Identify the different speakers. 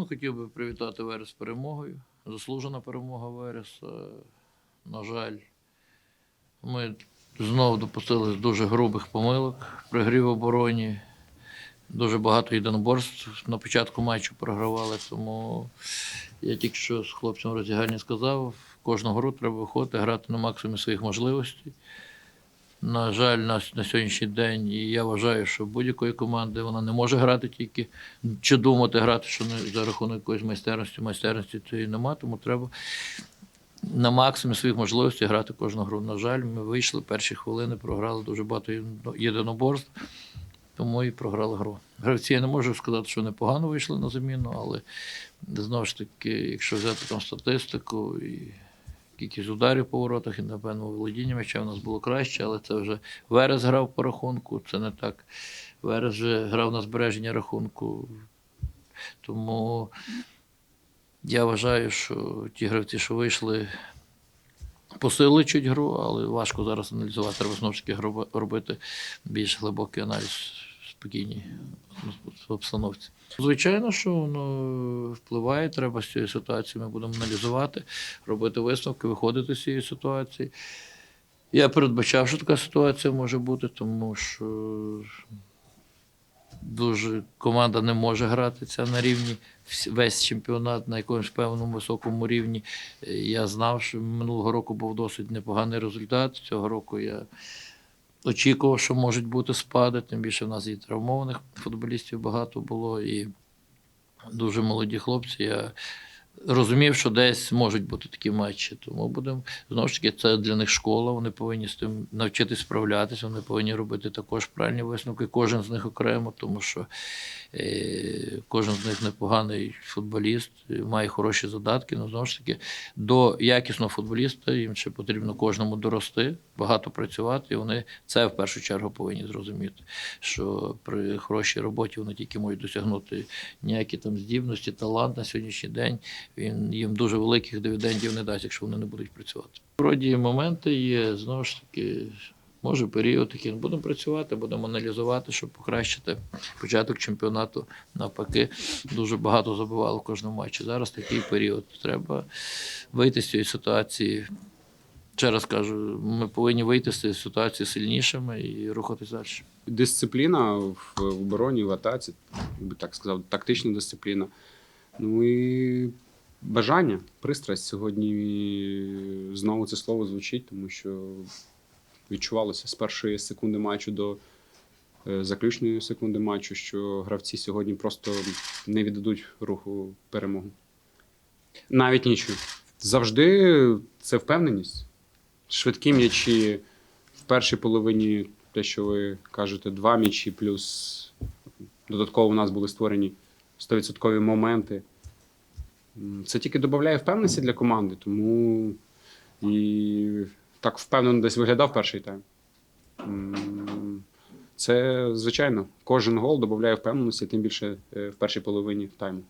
Speaker 1: Ну, хотів би привітати Верес з перемогою. Заслужена перемога Вереса. На жаль, ми знову допустили дуже грубих помилок при грі в обороні. Дуже багато єдиноборств на початку матчу програвали, тому я тільки що з хлопцем роздягальні сказав, кожну гру треба виходити, грати на максимумі своїх можливостей. На жаль, на, на сьогоднішній день, і я вважаю, що будь-якої команди вона не може грати тільки чи думати грати, що не за рахунок якоїсь майстерності, майстерності цієї нема, тому треба на максимум своїх можливостей грати кожну гру. На жаль, ми вийшли перші хвилини, програли дуже багато єдиноборств, тому і програли гру. Гравці я не можу сказати, що непогано вийшли на заміну, але знову ж таки, якщо взяти там статистику і кількість ударів по воротах, і, напевно, володіння м'яча у нас було краще, але це вже Верес грав по рахунку, це не так. Верес вже грав на збереження рахунку. Тому я вважаю, що ті гравці, що вийшли, посилили чуть гру, але важко зараз аналізувати. Треба знову ж таки робити більш глибокий аналіз в спокійній обстановці. Звичайно, що воно впливає, треба з цієї ситуації. Ми будемо аналізувати, робити висновки, виходити з цієї ситуації. Я передбачав, що така ситуація може бути, тому що дуже команда не може грати ця на рівні весь чемпіонат на якомусь певному високому рівні. Е, Я знав, що минулого року був досить непоганий результат. Цього року я очікував, що можуть бути спади. Тим більше в нас і травмованих футболістів багато було, і дуже молоді хлопці. Я розумів, що десь можуть бути такі матчі. Тому будемо знову ж таки, це для них школа. Вони повинні з тим навчитись справлятися. Вони повинні робити також правильні висновки. Кожен з них окремо, тому що е, кожен з них непоганий футболіст, е, має хороші задатки. Ну знову ж таки, до якісного футболіста їм ще потрібно кожному дорости, багато працювати. І вони це в першу чергу повинні зрозуміти, що при хорошій роботі вони тільки можуть досягнути ніякі там здібності, талант на сьогоднішній день. Він їм дуже великих дивідендів не дасть, якщо вони не будуть працювати. Вроді моменти є, знову ж таки, може період такий. Будемо працювати, будемо аналізувати, щоб покращити початок чемпіонату. Навпаки, дуже багато забивало в кожному матчі. Зараз такий період. Треба вийти з цієї ситуації. Ще раз кажу, ми повинні вийти з цієї ситуації сильнішими і рухатись далі.
Speaker 2: Дисципліна в обороні, в атаці, би так сказав, тактична дисципліна. Ну і бажання, пристрасть сьогодні знову це слово звучить, тому що відчувалося з першої секунди матчу до е, заключної секунди матчу, що гравці сьогодні просто не віддадуть руху перемогу. Навіть нічого. Завжди це впевненість. Швидкі м'ячі в першій половині, те, що ви кажете, два м'ячі, плюс додатково у нас були створені 100% моменти. Це тільки додає впевненості для команди, тому і так впевнено десь виглядав перший тайм. Це, звичайно, кожен гол додає впевненості, тим більше е, в першій половині тайму.